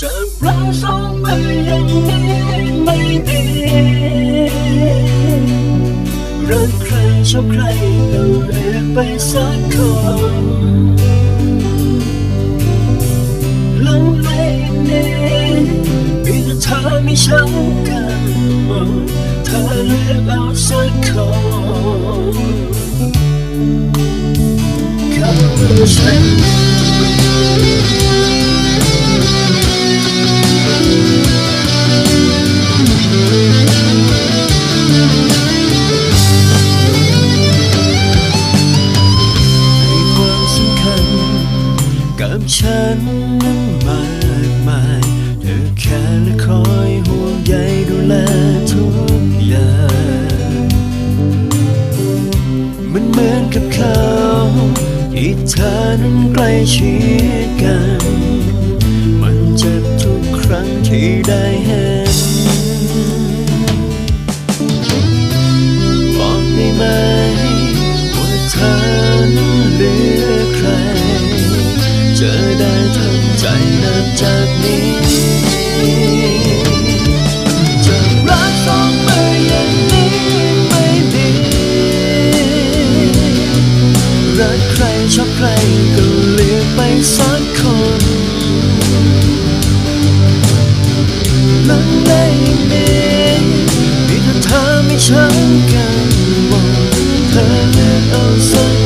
จะรักสองมืออย่างนี้ไม่ดีรักใครชอบใครต้องเลือกไปสักคนลังไม่ดีมีแต่เธอไม่ช้ำกันหมดเธอเลือกเอาสักคนเขาฉัน นั้นมากมาย เธอแค่และคอยห่วงใยดูแลทุกอย่าง มันเหมือนกับเขาที่เธอนั้นใกล้ชิดกัน จากนี้จะรักสองมืออย่างนี้ไม่ดีรักใครชอบใครก็เลือกไปสักคนลังเลมีมีแต่เธอไม่ช้ำกันหมดเธอเลือกเอาสัก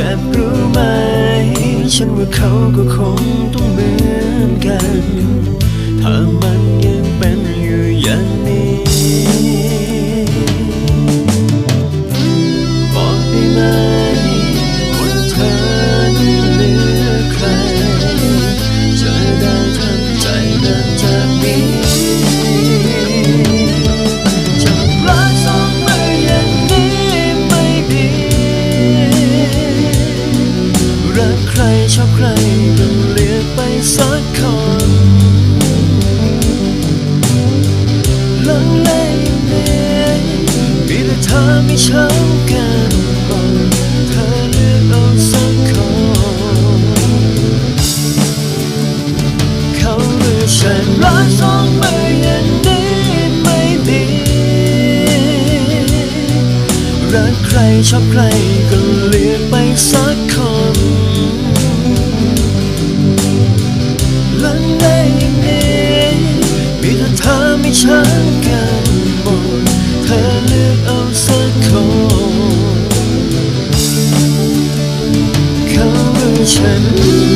จ็บรู้ไหม ฉันว่าเขาก็คงต้องเหมือน รต้องเลือกไปสักคนลังเลเนี่ยมีแต่เธอไม่ช้ำกันหมดเธอเลือกเอาสักคนเขาหรือฉันรักสองมืออย่างนี้ไม่ดีรักใครชอบใครก็เลือกไปสักคน ลังเลอย่างนี้มีแต่เธอไม่ช้ำกันหมดเธอเลือกเอาสักคนเขาหรือฉัน